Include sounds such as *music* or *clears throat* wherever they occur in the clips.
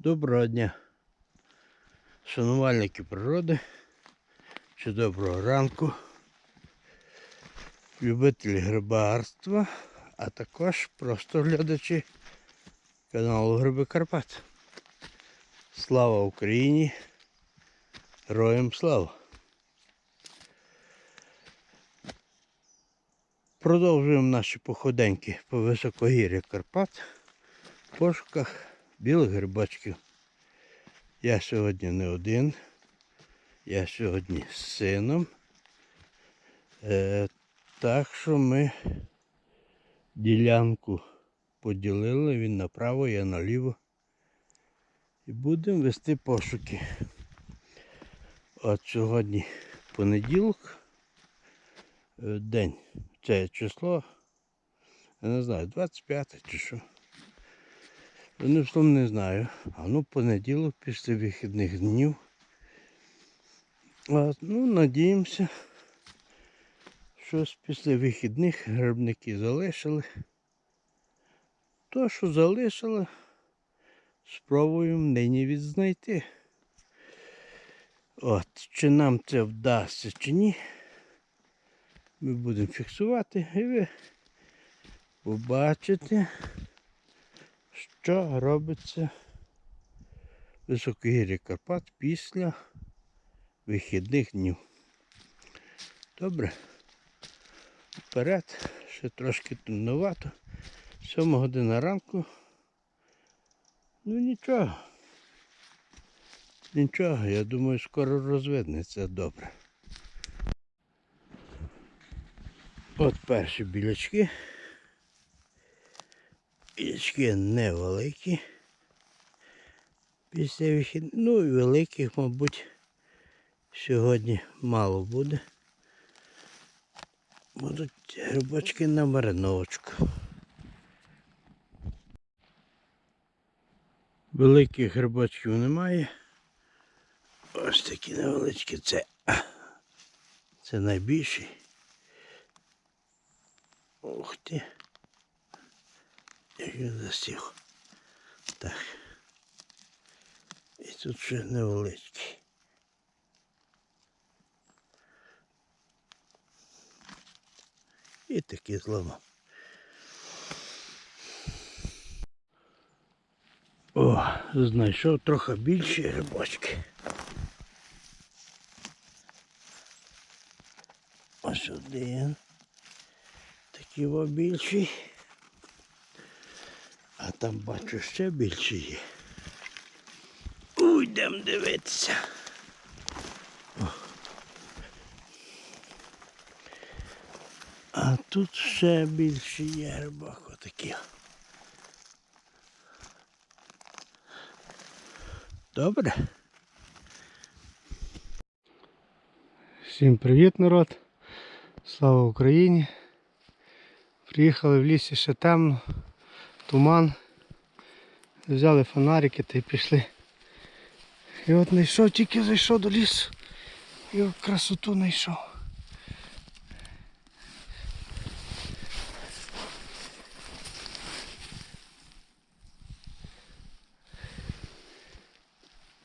Доброго дня, шанувальники природи, чи доброго ранку, любителі грибарства, а також просто глядачі каналу Гриби Карпат. Слава Україні! Героям слава! Продовжуємо наші походеньки по високогір'я Карпат в пошуках білих грибочків. Я сьогодні не один. Я сьогодні з сином. Е, так що ми ділянку поділили, він направо, я наліво. І будемо вести пошуки. От сьогодні понеділок. е, День. Це число. Я не знаю, 25 чи що. Одним словом не знаю. А ну понеділок після вихідних днів. От, ну, надіємося, щось після вихідних грибники залишили. То, що залишили, спробуємо нині відзнайти. От, чи нам це вдасться, чи ні. Ми будемо фіксувати і ви побачите що робиться в високогір'ї Карпат після вихідних днів. Добре. Вперед, ще трошки темновато. Сьома година ранку. Ну нічого. Нічого, я думаю, скоро розвиднеться добре. От перші білячки. Білячки невеликі. Після вихід... Ну і великих, мабуть, сьогодні мало буде. Будуть грибочки на мариновочку. Великих грибочків немає. Ось такі невеличкі. Це, це найбільший. Ух ти. Він засів. Так. І тут ще невеличкий. І такий зламав. О, знайшов трохи більші грибочки. Ось один. Такий більший. А там бачу ще більше є. Уйдемо дивитися. А тут ще більше є грибок отакі. Добре. Всім привіт, народ! Слава Україні! Приїхали в лісі ще темно, туман. Взяли фонарики та й пішли. І от знайшов, тільки зайшов до лісу. І от красоту знайшов.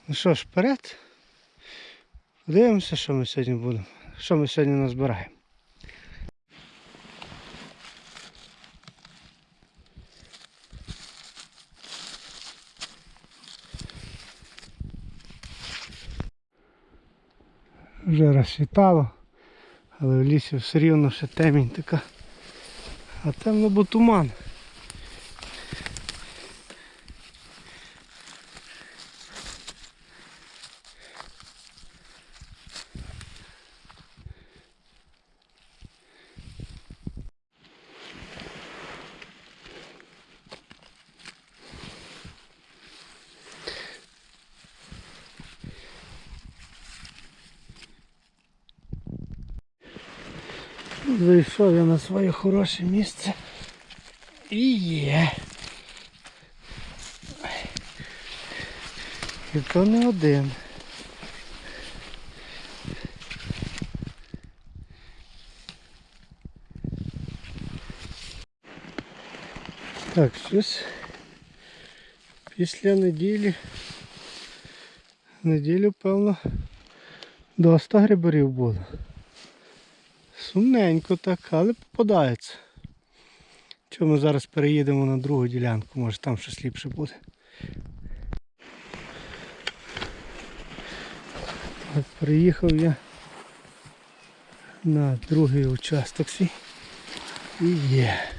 Ну що ж, вперед. Подивимося, що ми сьогодні будемо. Що ми сьогодні назбираємо. Вже розсвітало, але в лісі все рівно ще темінь така. А темно, бо туман. Зайшов я на своє хороше місце. І є. І то не один. Так, щось Після неділі. Неділю, певно, доста грибарів було. Сумненько так, але попадається. Чому ми зараз переїдемо на другу ділянку, може там щось ліпше буде. Так, приїхав я на другий участок свій. І є.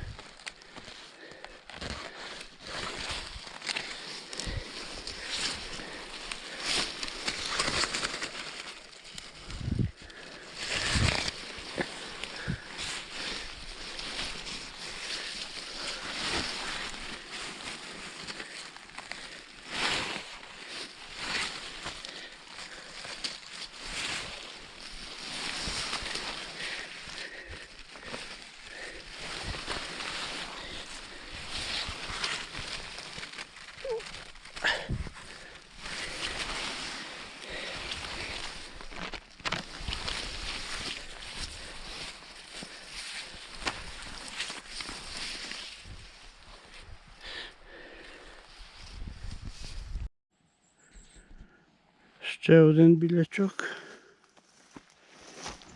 Ще один білячок.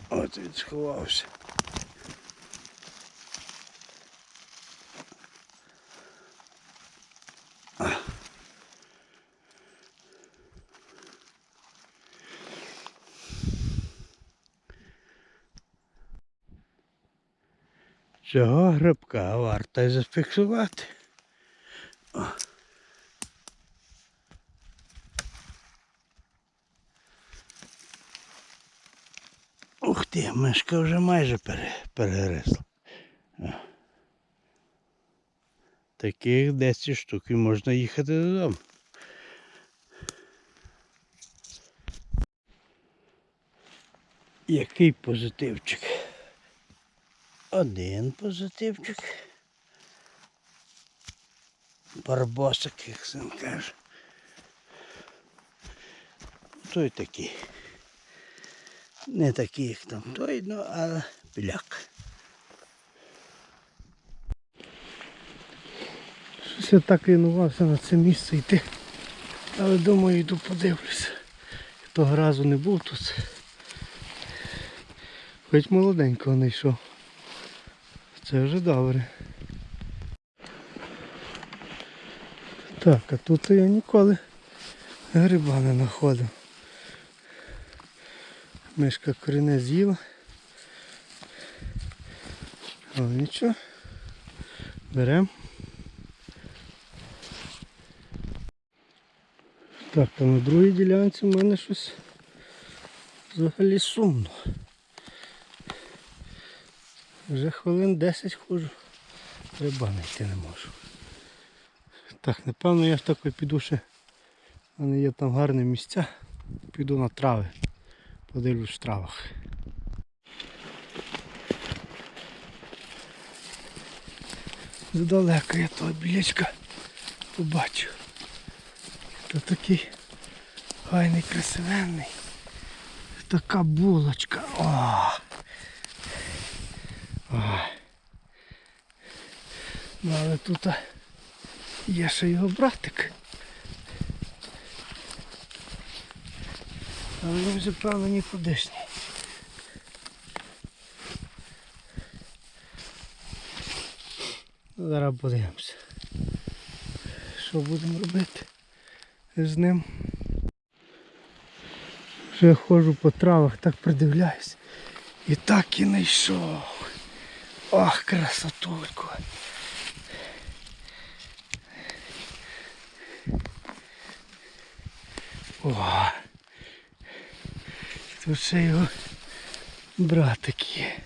От він сховався. Цього грибка варто зафіксувати. О. ти, мишка вже майже пере, перегризла. Таких 10 штук і можна їхати додому. Який позитивчик? Один позитивчик. Барбосик, як син каже. Той такий. Не такий, як там той, ну, але біляк. Щось я так лінувався на це місце йти. Але думаю, йду подивлюся. Того разу не був тут. Хоч молоденького знайшов. Це вже добре. Так, а тут я ніколи гриба не знаходив. Мишка коріне з'їла. Але нічого. Беремо. Так, а на другій ділянці в мене щось взагалі сумно. Вже хвилин 10 ходжу, гриба знайти не можу. Так, напевно я ж такий піду ще. У мене є там гарні місця. Піду на трави. Подивлюсь в травах. Здалеко я того білячка побачив. Та такий гайний красивенний. Така булочка. О! Ой. Ну, але тут є ще його братик. Але він вже певно нікудишній. Зараз подивимося. Що будемо робити з ним? Вже ходжу по травах, так придивляюсь. І так і не йшов. Ох, красотульку. О, тут його братик є.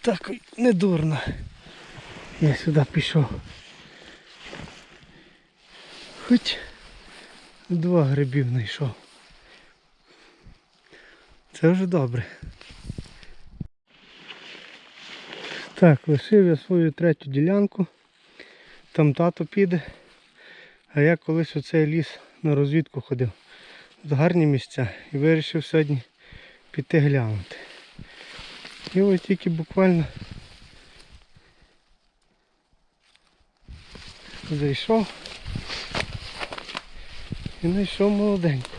Так не дурно. Я сюди пішов. Хоч два грибів знайшов. Це вже добре. Так, лишив я свою третю ділянку. Там тато піде. А я колись у цей ліс на розвідку ходив. Тут гарні місця і вирішив сьогодні піти глянути. І ось тільки буквально зайшов. І знайшов молоденького.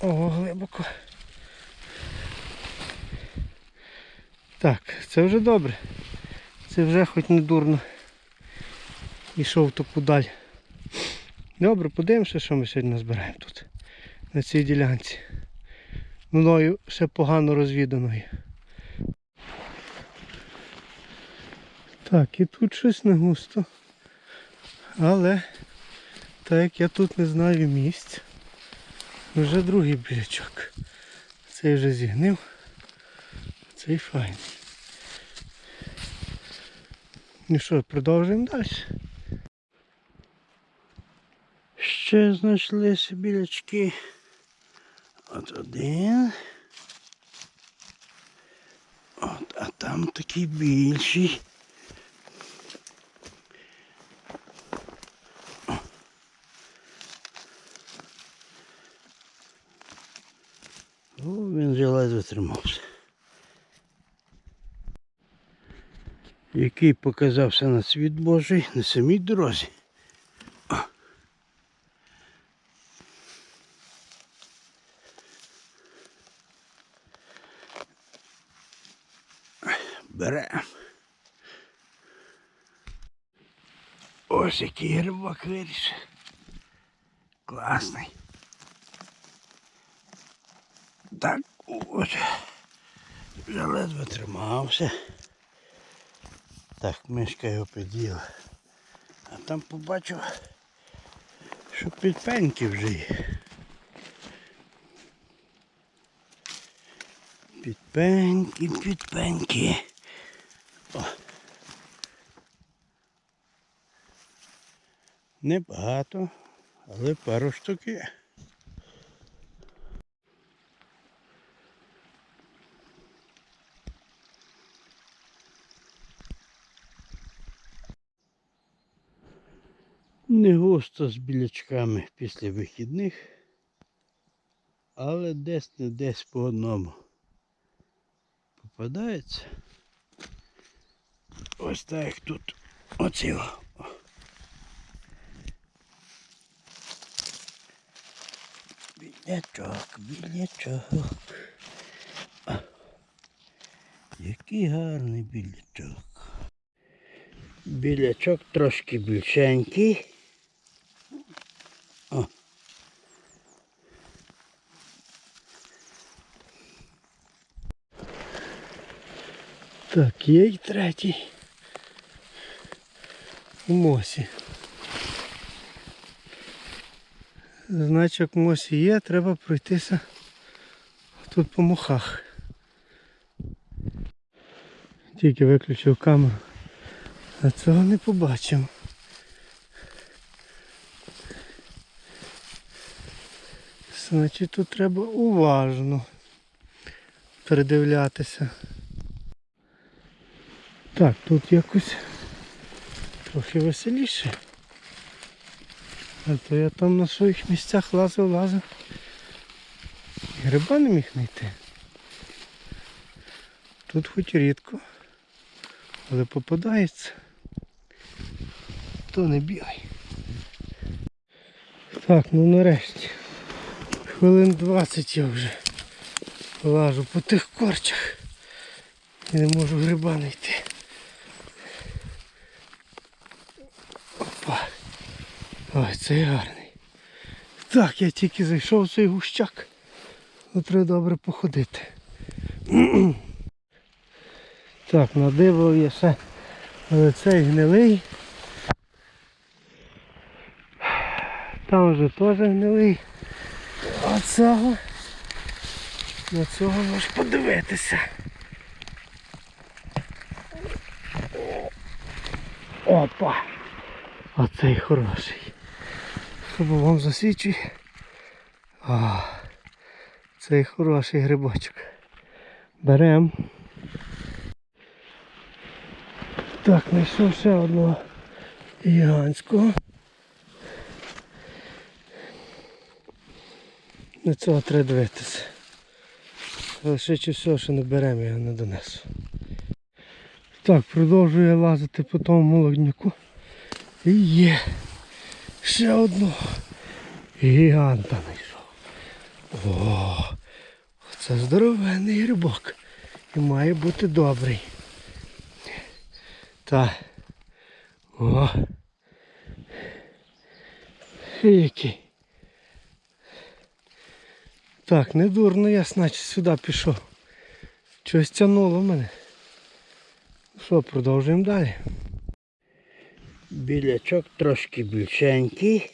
Ого, глибоко. Так, це вже добре. Це вже хоч не дурно. Ішов таку даль. Добре, подивимося, що ми сьогодні назбираємо тут. На цій ділянці. Мною ще погано розвіданою. Так, і тут щось не густо. Але так як я тут не знаю місць, вже другий білячок. Цей вже зігнив. Цей файний. Ну що, продовжуємо далі. Ще знайшлися білячки. От один. От, а там такий більший. О, він вже ледве тримався. Який показався на світ Божий на самій дорозі. Берем. Ось який грибок виріс. Класний. Так от. Вже ледве тримався. Так, мишка його під'їла. А там побачив, що підпеньки вже є. Підпеньки, підпеньки. Небагато, але пару штук є. Не густо з білячками після вихідних, але десь не десь по одному попадається. Ось так тут оціло. Білячок, білячок. Який гарний білячок. Білячок трошки більшенький. О. Так, є й третій. У мосі. Значок мосі є, треба пройтися тут по мухах. Тільки виключив камеру. А цього не побачив. Значить тут треба уважно передивлятися. Так, тут якось трохи веселіше. А то я там на своїх місцях лазив, лазив. Гриба не міг знайти. Тут хоч рідко, але попадається. То не білий. Так, ну нарешті. Хвилин 20 я вже лажу по тих корчах. І не можу гриба знайти. Опа. Ой, цей гарний. Так, я тільки зайшов в цей гущак. Ну, треба добре походити. *clears throat* Так, надибав я ще. Цей гнилий. Там вже теж гнилий. А цього. На цього можеш подивитися. Опа! А цей хороший. Щоб вам засвічує. А, цей хороший грибочок. Берем. Так, знайшов ще одного гігантського. На цього треба дивитися. Але швидше всього, що не беремо, я не донесу. Так, продовжую лазити по тому молодняку. І є ще одного гіганта знайшов. О, це здоровенний грибок. І має бути добрий. Так. О. Який. Так, не дурно, я значить сюди пішов. Щось тянуло мене. Що, продовжуємо далі. Білячок трошки більшенький.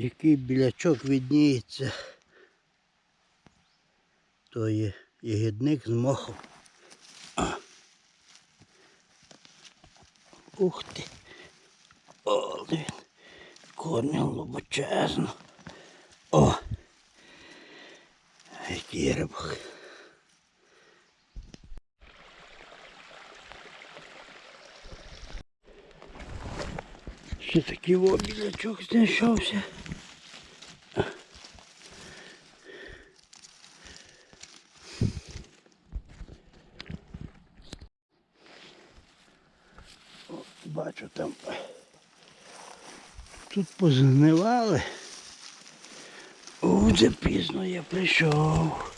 Який білячок відніється, то є ягідник з мохом. Ух ти. О, він. Корня глибочезно. О! Який рибок. Ще такий обілячок знайшовся. О, Бачу там. Тут позгнивали. О, вже пізно я прийшов.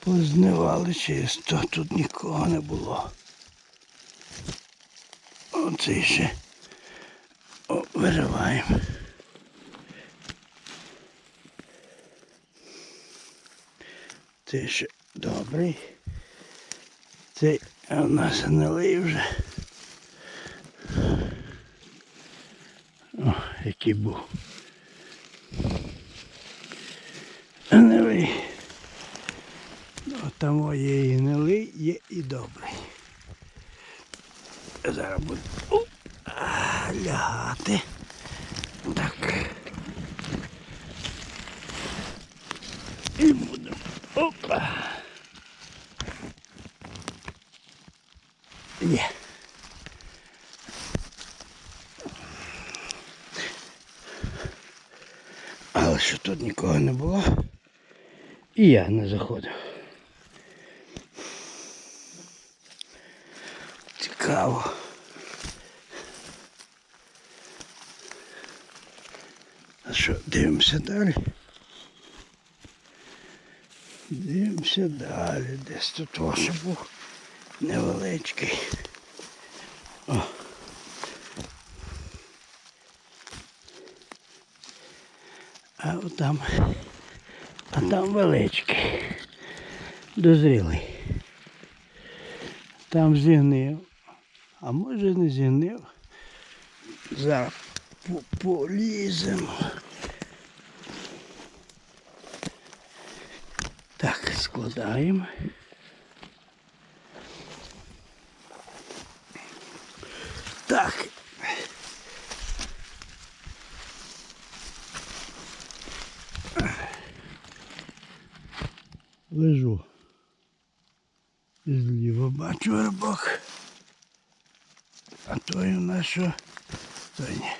Познивали чисто, тут нікого не було. Оце ще О, вириваємо. Це ще добрий. Цей у нас гнилий вже. О, який був. Гнилий. О, там є і гнилий, є і добрий. Зараз буду о, лягати. Так. І буду. Опа. Є. Але що тут нікого не було. І я не заходив. Цікаво. А що, дивимося далі? Дивимося далі. Десь тут ось був невеличкий. Там, а там величкий. Дозрілий. Там зігнив. А може не зігнив. Зараз поліземо. Так, складаємо. Так. Лежу. Зліва бачу рибок. А той у нас що? Той ні.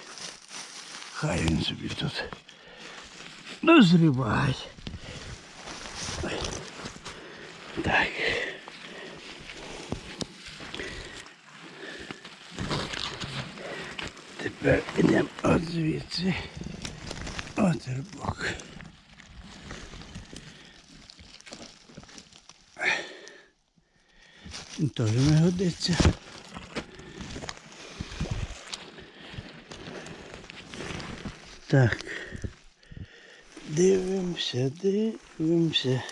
Хай він собі тут дозріває. Ой. Так. Тепер йдемо от звідси. От рибок. Він Теж не годиться. Так. Дивимося, дивимося.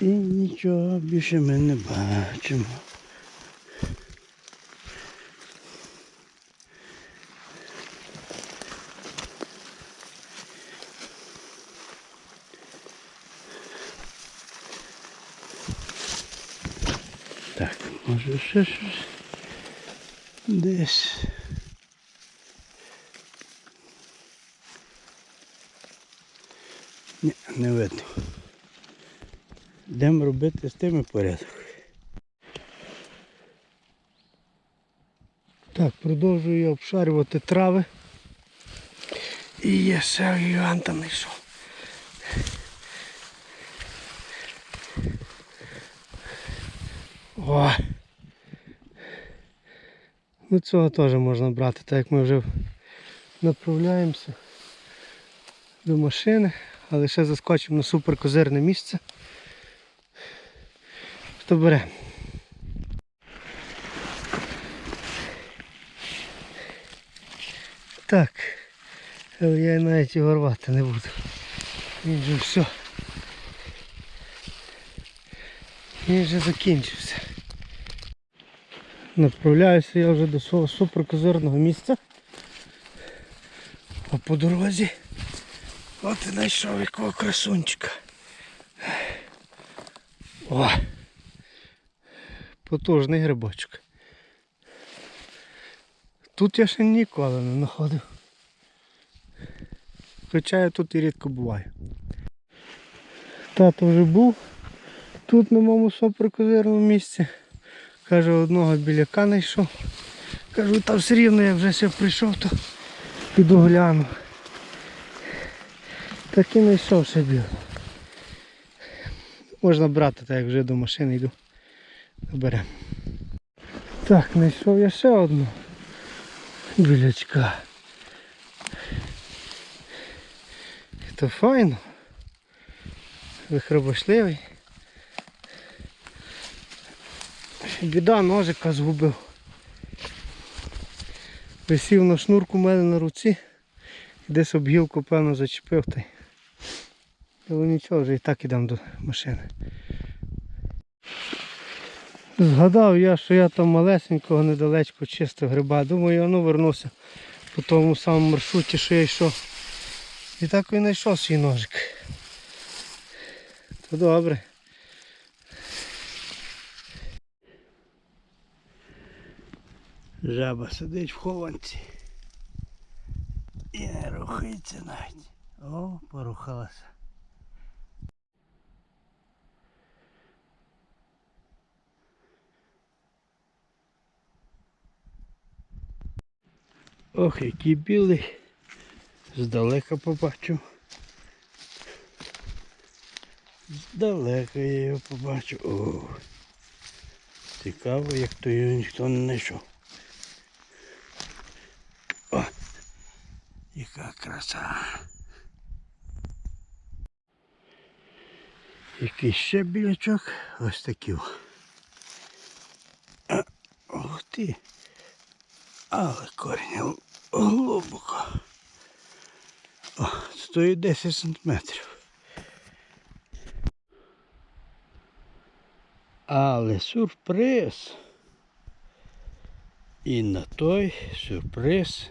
І нічого більше ми не бачимо. Може ще щось десь. Ні, не видно. Йдемо робити з тими порядок. Так, продовжую я обшарювати трави. І я ще гіганта знайшов. О! Ну цього теж можна брати, так як ми вже направляємося до машини, але ще заскочимо на суперкозирне місце. Хто бере? Так, але я навіть його рвати не буду. Він же все. Він вже закінчився. Направляюся я вже до свого суперкозирного місця. А по дорозі от і знайшов якого красунчика. О! Потужний грибочок. Тут я ще ніколи не знаходив. Хоча я тут і рідко буваю. Тато вже був тут на моєму суперкозирному місці. Каже, одного біляка знайшов. Кажу, та все рівно я вже ще прийшов, то піду гляну. Так і знайшов ще біло. Можна брати, так як вже до машини йду. Беремо. Так, знайшов я ще одну білячка. То файно. Вихробошливий. Біда ножика згубив. Висів на шнурку в мене на руці. Десь об гілку, певно, зачепив та. Але нічого, вже і так ідемо до машини. Згадав я, що я там малесенького недалечко чистив гриба. Думаю, ну вернуся по тому самому маршруті, що я йшов. І так і знайшов свій ножик. То добре. Жаба сидить в хованці. І не рухається навіть. О, порухалася. Ох, який білий. Здалека побачив. Здалека я його побачив. О, цікаво, як то його ніхто не знайшов. Яка краса. Який ще білячок. Ось такий. о. А, Ух ти. Але корінь глибоко. О, стоїть 10 сантиметрів. Але сюрприз. І на той сюрприз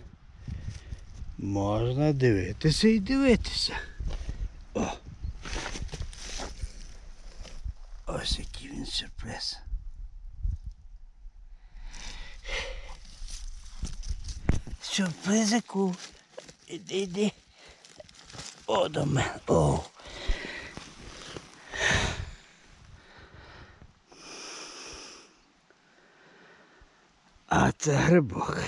можна дивитися і дивитися. О! Ось який він сюрприз. Сюрпризику. Іди, іди. О, до мене. О. А це грибок.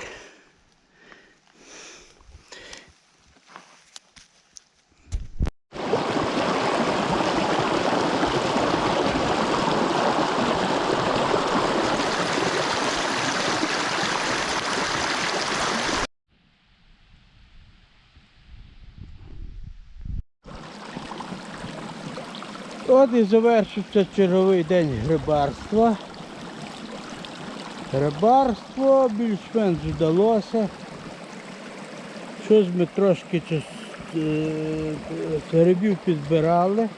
От і завершився черговий день грибарства. Рибарство більш-менш вдалося. Щось ми трошки е, грибів підбирали.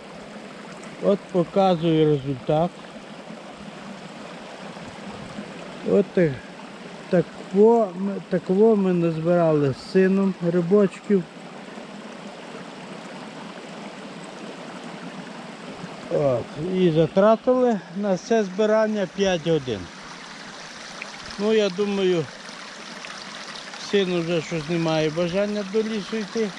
От показую результат. От так, такво, такво ми назбирали з сином грибочків. От, і затратили на це збирання 5 годин. Ну, я думаю, син уже щось не має бажання до лісу йти.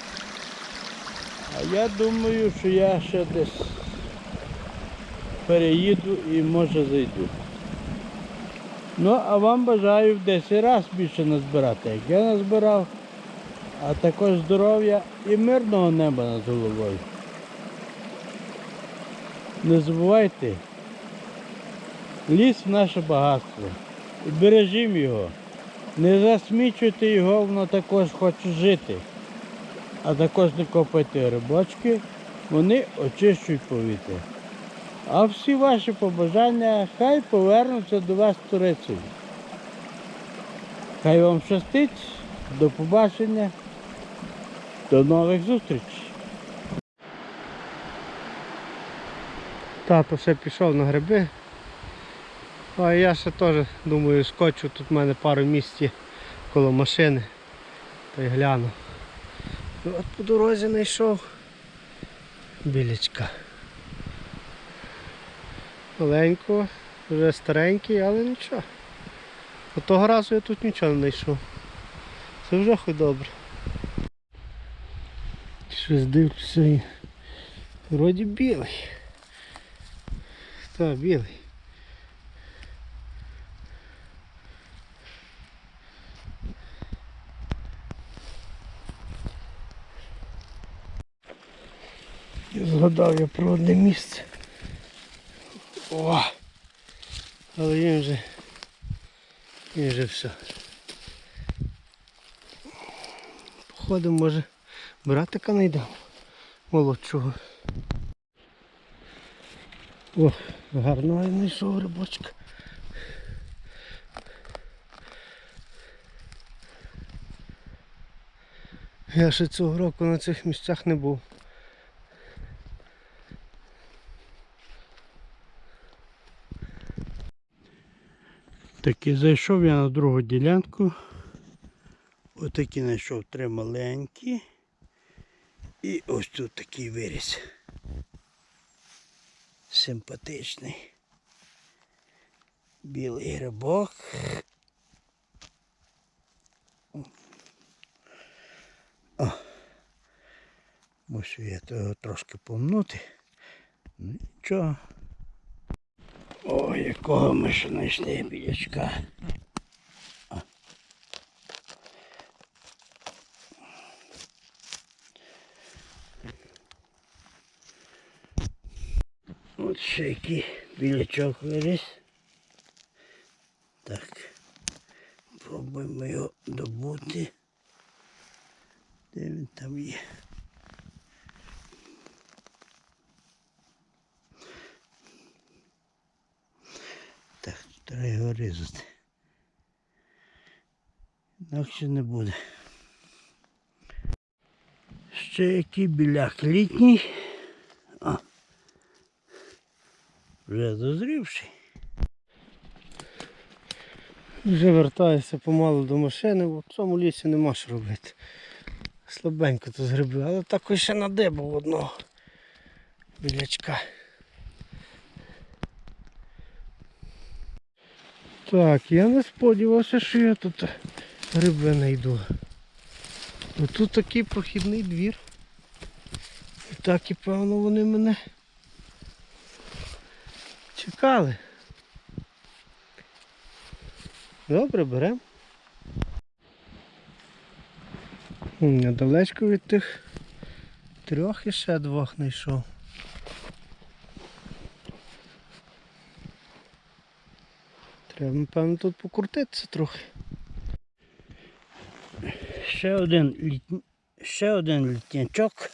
А я думаю, що я ще десь переїду і може зайду. Ну, а вам бажаю в 10 разів більше назбирати, як я назбирав, а також здоров'я і мирного неба над головою. Не забувайте, ліс наше багатство. Бережімо його. Не засмічуйте його, воно також хоче жити. А також не копайте рибочки, вони очищують повітря. А всі ваші побажання хай повернуться до вас турицею. Хай вам щастить, до побачення, до нових зустрічей. Тато ще пішов на гриби. А я ще теж думаю, скочу, тут в мене пару місць є коло машини. Та й гляну. І от по дорозі знайшов білячка. Маленького, вже старенький, але нічого. От того разу я тут нічого не знайшов. Це вже хоч добре. Щось дивлюся вроді білий. Так, білий. І згадав я про одне місце. О! Але він вже він вже все. Походимо, може, братика знайдемо молодшого. О, гарно я знайшов рибочка. Я ще цього року на цих місцях не був. Таки зайшов я на другу ділянку. Отакі знайшов три маленькі. І ось тут такий виріс. Симпатичний. Білий грибок. О. Мусю я того трошки помнути. Ну, Нічого. О, якого ми ще знайшли білячка. О. От ще який білячок виріс. Так. Пробуємо його добути. Де він там є? Так, треба його різати. Інакше не буде. Ще який біляк літній. О. Вже дозрівший. Вже вертаюся помалу до машини, в цьому лісі нема що робити. Слабенько тут гриби, але також ще надибав одного білячка. Так, я не сподівався, що я тут гриби знайду. Тут такий прохідний двір. І так і певно вони мене чекали. Добре, беремо. Недалечко від тих трьох і ще двох знайшов. Треба, напевно, тут покрутитися трохи. Ще один літній, ще один літнячок.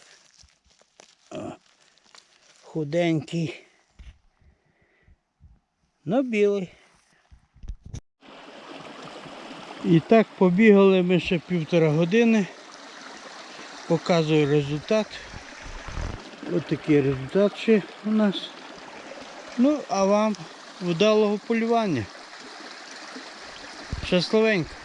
Худенький. Ну, білий. І так побігали ми ще півтора години. Показую результат. Ось такий результат ще у нас. Ну, а вам вдалого полювання. Щасливенько.